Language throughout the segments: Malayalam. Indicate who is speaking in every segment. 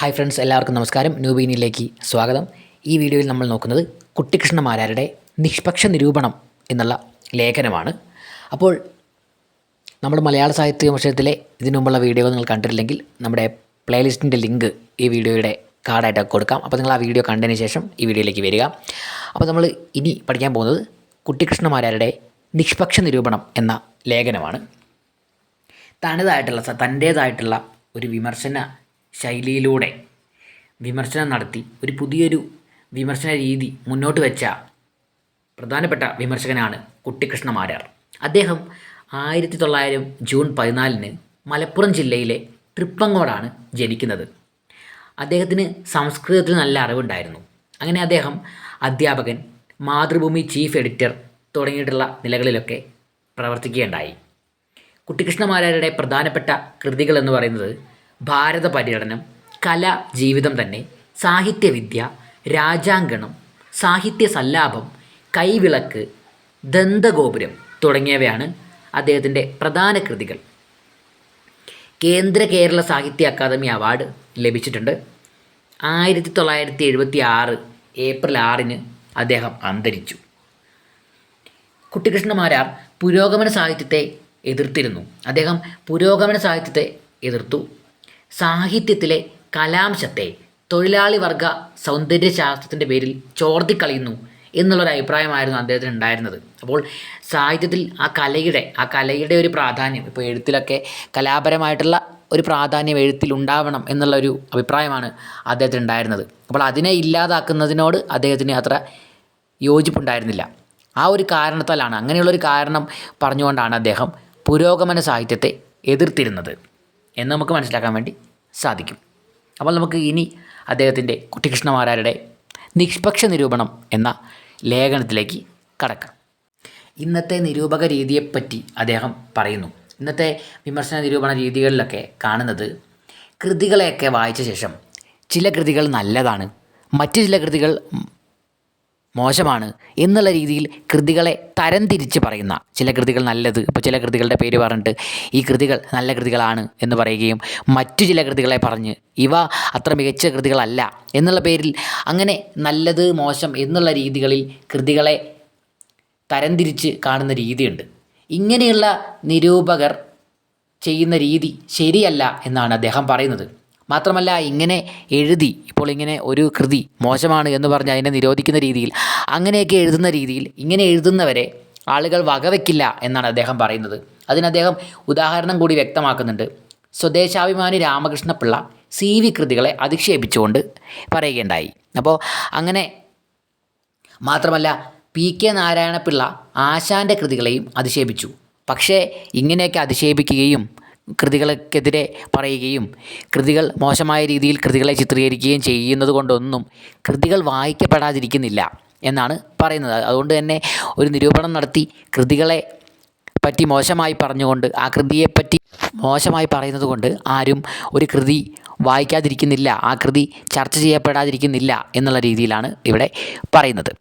Speaker 1: ഹായ് ഫ്രണ്ട്സ് എല്ലാവർക്കും നമസ്കാരം. ന്യൂബീനിലേക്ക് സ്വാഗതം. ഈ വീഡിയോയിൽ നമ്മൾ നോക്കുന്നത് കുട്ടിക്കൃഷ്ണമാരാരുടെ നിഷ്പക്ഷ നിരൂപണം എന്നുള്ള ലേഖനമാണ്. അപ്പോൾ നമ്മൾ മലയാള സാഹിത്യ വിഷയത്തിലെ ഇതിനു മുമ്പുള്ള വീഡിയോ നിങ്ങൾ കണ്ടിട്ടില്ലെങ്കിൽ നമ്മുടെ പ്ലേലിസ്റ്റിന്റെ ലിങ്ക് ഈ വീഡിയോയുടെ കാർഡായിട്ട് കൊടുക്കാം. അപ്പോൾ നിങ്ങൾ ആ വീഡിയോ കണ്ടതിന് ശേഷം ഈ വീഡിയോയിലേക്ക് വരിക. അപ്പോൾ നമ്മൾ ഇനി പഠിക്കാൻ പോകുന്നത് കുട്ടിക്കൃഷ്ണമാരാരുടെ നിഷ്പക്ഷ നിരൂപണം എന്ന ലേഖനമാണ്. തനതായിട്ടുള്ള തന്റേതായിട്ടുള്ള ഒരു വിമർശന ശൈലിയിലൂടെ വിമർശനം നടത്തി ഒരു പുതിയൊരു വിമർശന രീതി മുന്നോട്ട് വെച്ച പ്രധാനപ്പെട്ട വിമർശകനാണ് കുട്ടിക്കൃഷ്ണ മാരാർ. അദ്ദേഹം ആയിരത്തി തൊള്ളായിരം ജൂൺ പതിനാലിന് മലപ്പുറം ജില്ലയിലെ തൃപ്പങ്ങോടാണ് ജനിക്കുന്നത്. അദ്ദേഹത്തിന് സംസ്കൃതത്തിൽ നല്ല അറിവുണ്ടായിരുന്നു. അങ്ങനെ അദ്ദേഹം അധ്യാപകൻ മാതൃഭൂമി ചീഫ് എഡിറ്റർ തുടങ്ങിയിട്ടുള്ള നിലകളിലൊക്കെ പ്രവർത്തിക്കുകയുണ്ടായി. കുട്ടിക്കൃഷ്ണമാരാരുടെ പ്രധാനപ്പെട്ട കൃതികൾ എന്ന് പറയുന്നത് ഭാരത പര്യടനം കല ജീവിതം തന്നെ സാഹിത്യവിദ്യ രാജാങ്കണം സാഹിത്യ സല്ലാപം കൈവിളക്ക് ദന്തഗോപുരം തുടങ്ങിയവയാണ് അദ്ദേഹത്തിന്റെ പ്രധാന കൃതികൾ. കേന്ദ്ര കേരള സാഹിത്യ അക്കാദമി അവാർഡ് ലഭിച്ചിട്ടുണ്ട്. ആയിരത്തി തൊള്ളായിരത്തി എഴുപത്തി ആറ് ഏപ്രിൽ ആറിന് അദ്ദേഹം അന്തരിച്ചു. കുട്ടിക്കൃഷ്ണമാരാർ പുരോഗമന സാഹിത്യത്തെ എതിർത്തിരുന്നു. അദ്ദേഹം പുരോഗമന സാഹിത്യത്തെ എതിർത്തു. സാഹിത്യത്തിലെ കലാംശത്തെ തൊഴിലാളി വർഗ സൗന്ദര്യശാസ്ത്രത്തിന്റെ പേരിൽ ചോർത്തിക്കളയുന്നു എന്നുള്ളൊരു അഭിപ്രായമായിരുന്നു അദ്ദേഹത്തിന് ഉണ്ടായിരുന്നത് അപ്പോൾ സാഹിത്യത്തിൽ ആ കലയുടെ ആ കലയുടെ ഒരു പ്രാധാന്യം ഇപ്പോൾ എഴുത്തിലൊക്കെ കലാപരമായിട്ടുള്ള ഒരു പ്രാധാന്യം എഴുത്തിൽ ഉണ്ടാവണം എന്നുള്ള ഒരു അഭിപ്രായമാണ് അദ്ദേഹത്തിന് ഉണ്ടായിരുന്നത് അപ്പോൾ അതിനെ ഇല്ലാതാക്കുന്നതിനോട് അദ്ദേഹത്തിന് അത്ര യോജിപ്പുണ്ടായിരുന്നില്ല. ആ ഒരു കാരണത്താലാണ് അങ്ങനെയുള്ളൊരു കാരണം പറഞ്ഞുകൊണ്ടാണ് അദ്ദേഹം പുരോഗമന സാഹിത്യത്തെ എതിർത്തിരുന്നത്. എന്ന് നമുക്ക് മനസ്സിലാക്കാൻ വേണ്ടി സാധിക്കും. അപ്പോൾ നമുക്ക് ഇനി അദ്ദേഹത്തിന്റെ കുട്ടികൃഷ്ണമാരാരുടെ നിഷ്പക്ഷ നിരൂപണം എന്ന ലേഖനത്തിലേക്ക് കടക്കാം. ഇന്നത്തെ നിരൂപക രീതിയെപ്പറ്റി അദ്ദേഹം പറയുന്നു. ഇന്നത്തെ വിമർശന നിരൂപണ രീതികളിലൊക്കെ കാണുന്നത് കൃതികളെയൊക്കെ വായിച്ച ശേഷം ചില കൃതികൾ നല്ലതാണ് മറ്റു ചില കൃതികൾ മോശമാണ് എന്നുള്ള രീതിയിൽ കൃതികളെ തരംതിരിച്ച് പറയുന്ന ചില കൃതികൾ നല്ലത്. ഇപ്പോൾ ചില കൃതികളുടെ പേര് പറഞ്ഞിട്ട് ഈ കൃതികൾ നല്ല കൃതികളാണ് എന്ന് പറയുകയും മറ്റു ചില കൃതികളെ പറഞ്ഞ് ഇവ അത്ര മികച്ച കൃതികളല്ല എന്നുള്ള പേരിൽ അങ്ങനെ നല്ലത് മോശം എന്നുള്ള രീതികളിൽ കൃതികളെ തരംതിരിച്ച് കാണുന്ന രീതിയുണ്ട്. ഇങ്ങനെയുള്ള നിരൂപകർ ചെയ്യുന്ന രീതി ശരിയല്ല എന്നാണ് അദ്ദേഹം പറയുന്നത്. മാത്രമല്ല ഇങ്ങനെ എഴുതി ഇപ്പോൾ ഇങ്ങനെ ഒരു കൃതി മോശമാണ് എന്ന് പറഞ്ഞ് അതിനെ നിരോധിക്കുന്ന രീതിയിൽ അങ്ങനെയൊക്കെ എഴുതുന്ന രീതിയിൽ ഇങ്ങനെ എഴുതുന്നവരെ ആളുകൾ വകവെക്കില്ല എന്നാണ് അദ്ദേഹം പറയുന്നത്. അതിന് അദ്ദേഹം ഉദാഹരണം കൂടി വ്യക്തമാക്കുന്നുണ്ട്. സ്വദേശാഭിമാനി രാമകൃഷ്ണപിള്ള സി വി കൃതികളെ അധിക്ഷേപിച്ചുകൊണ്ട് പറയുകയുണ്ടായി. അപ്പോൾ അങ്ങനെ മാത്രമല്ല പി കെ നാരായണപിള്ള ആശാന്റെ കൃതികളെയും അധിക്ഷേപിച്ചു. പക്ഷേ ഇങ്ങനെയൊക്കെ അധിക്ഷേപിക്കുകയും കൃതികൾക്കെതിരെ പറയുകയും കൃതികൾ മോശമായ രീതിയിൽ കൃതികളെ ചിത്രീകരിക്കുകയും ചെയ്യുന്നത് കൊണ്ടൊന്നും കൃതികൾ വായിക്കപ്പെടാതിരിക്കുന്നില്ല എന്നാണ് പറയുന്നത്. അതുകൊണ്ട് തന്നെ ഒരു നിരൂപണം നടത്തി കൃതികളെ പറ്റി മോശമായി പറഞ്ഞുകൊണ്ട് ആ കൃതിയെപ്പറ്റി മോശമായി പറയുന്നത് കൊണ്ട് ആരും ഒരു കൃതി വായിക്കാതിരിക്കുന്നില്ല ആ കൃതി ചർച്ച ചെയ്യപ്പെടാതിരിക്കുന്നില്ല എന്നുള്ള രീതിയിലാണ് ഇവിടെ പറയുന്നത്.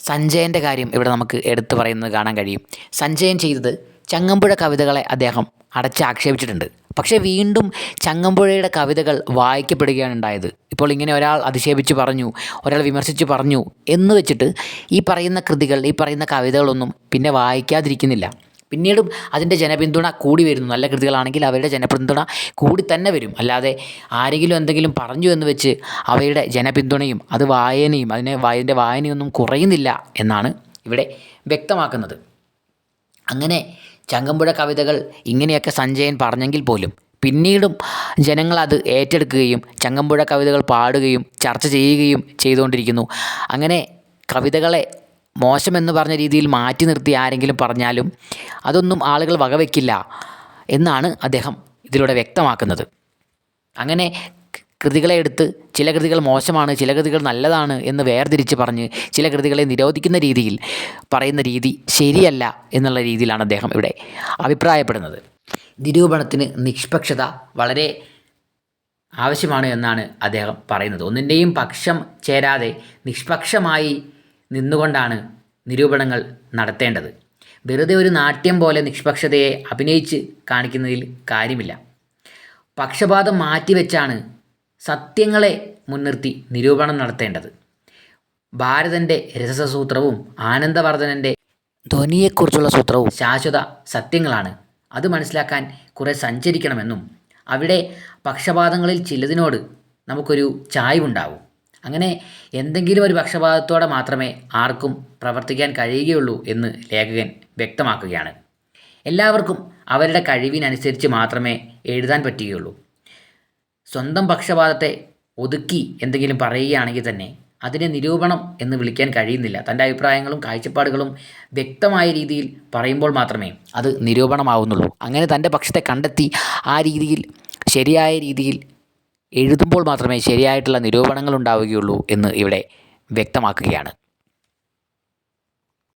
Speaker 1: സഞ്ജയന്റെ കാര്യം ഇവിടെ നമുക്ക് എടുത്തു പറയുന്നത് കാണാൻ കഴിയും. സഞ്ജയൻ ചെയ്തത് ചങ്ങമ്പുഴ കവിതകളെ അദ്ദേഹം അടച്ചാക്ഷേപിച്ചിട്ടുണ്ട് പക്ഷേ വീണ്ടും ചങ്ങമ്പുഴയുടെ കവിതകൾ വായിക്കപ്പെടുകയാണ് ഉണ്ടായത്. ഇപ്പോൾ ഇങ്ങനെ ഒരാൾ അധിക്ഷേപിച്ച് പറഞ്ഞു ഒരാൾ വിമർശിച്ച് പറഞ്ഞു എന്ന് വെച്ചിട്ട് ഈ പറയുന്ന കൃതികൾ ഈ പറയുന്ന കവിതകളൊന്നും പിന്നെ വായിക്കാതിരിക്കുന്നില്ല. പിന്നീടും അതിന്റെ ജനപിന്തുണ കൂടി വരുന്നു. നല്ല കൃതികളാണെങ്കിൽ അവരുടെ ജനപിന്തുണ കൂടി തന്നെ വരും. അല്ലാതെ ആരെങ്കിലും എന്തെങ്കിലും പറഞ്ഞു എന്ന് വെച്ച് അവയുടെ ജനപിന്തുണയും അത് വായനയും അതിനെ അതിന്റെ വായനയൊന്നും കുറയുന്നില്ല എന്നാണ് ഇവിടെ വ്യക്തമാക്കുന്നത്. അങ്ങനെ ചങ്ങമ്പുഴ കവിതകൾ ഇങ്ങനെയൊക്കെ സഞ്ജയൻ പറഞ്ഞെങ്കിൽ പോലും പിന്നീടും ജനങ്ങളത് ഏറ്റെടുക്കുകയും ചങ്ങമ്പുഴ കവിതകൾ പാടുകയും ചർച്ച ചെയ്യുകയും ചെയ്തുകൊണ്ടിരിക്കുന്നു. അങ്ങനെ കവിതകളെ മോശമെന്ന് പറഞ്ഞ രീതിയിൽ മാറ്റി നിർത്തി ആരെങ്കിലും പറഞ്ഞാലും അതൊന്നും ആളുകൾ വകവെക്കില്ല എന്നാണ് അദ്ദേഹം ഇതിലൂടെ വ്യക്തമാക്കുന്നത്. അങ്ങനെ കൃതികളെ എടുത്ത് ചില കൃതികൾ മോശമാണ് ചില കൃതികൾ നല്ലതാണ് എന്ന് വേർതിരിച്ച് പറഞ്ഞ് ചില കൃതികളെ നിരോധിക്കുന്ന രീതിയിൽ പറയുന്ന രീതി ശരിയല്ല എന്നുള്ള രീതിയിലാണ് അദ്ദേഹം ഇവിടെ അഭിപ്രായപ്പെടുന്നത്. നിരൂപണത്തിന് നിഷ്പക്ഷത വളരെ ആവശ്യമാണ് എന്നാണ് അദ്ദേഹം പറയുന്നത്. ഒന്നിന്റെയും പക്ഷം ചേരാതെ നിഷ്പക്ഷമായി നിന്നുകൊണ്ടാണ് നിരൂപണങ്ങൾ നടത്തേണ്ടത്. വെറുതെ ഒരു നാട്യം പോലെ നിഷ്പക്ഷതയെ അഭിനയിച്ച് കാണിക്കുന്നതിൽ കാര്യമില്ല. പക്ഷപാതം മാറ്റിവെച്ചാണ് സത്യങ്ങളെ മുൻനിർത്തി നിരൂപണം നടത്തേണ്ടത്. ഭാരതന്റെ രസസൂത്രവും ആനന്ദവർദ്ധനന്റെ ധ്വനിയെക്കുറിച്ചുള്ള സൂത്രവും ശാശ്വത സത്യങ്ങളാണ്. അത് മനസ്സിലാക്കാൻ കുറെ സഞ്ചരിക്കണമെന്നും അവിടെ പക്ഷപാതങ്ങളിൽ ചിലതിനോട് നമുക്കൊരു ചായ്വുണ്ടാവും. അങ്ങനെ എന്തെങ്കിലും ഒരു പക്ഷപാതത്തോടെ മാത്രമേ ആർക്കും പ്രവർത്തിക്കാൻ കഴിയുകയുള്ളൂ എന്ന് ലേഖകൻ വ്യക്തമാക്കുകയാണ്. എല്ലാവർക്കും അവരുടെ കഴിവിനനുസരിച്ച് മാത്രമേ എഴുതാൻ പറ്റുകയുള്ളൂ. സ്വന്തം പക്ഷപാതത്തെ ഒതുക്കി എന്തെങ്കിലും പറയുകയാണെങ്കിൽ തന്നെ അതിനെ നിരൂപണം എന്ന് വിളിക്കാൻ കഴിയുന്നില്ല. തന്റെ അഭിപ്രായങ്ങളും കാഴ്ചപ്പാടുകളും വ്യക്തമായ രീതിയിൽ പറയുമ്പോൾ മാത്രമേ അത് നിരൂപണമാവുന്നുള്ളൂ. അങ്ങനെ തന്റെ പക്ഷത്തെ കണ്ടെത്തി ആ രീതിയിൽ ശരിയായ രീതിയിൽ എഴുതുമ്പോൾ മാത്രമേ ശരിയായിട്ടുള്ള നിരൂപണങ്ങൾ ഉണ്ടാവുകയുള്ളൂ എന്ന് ഇവിടെ വ്യക്തമാക്കുകയാണ്.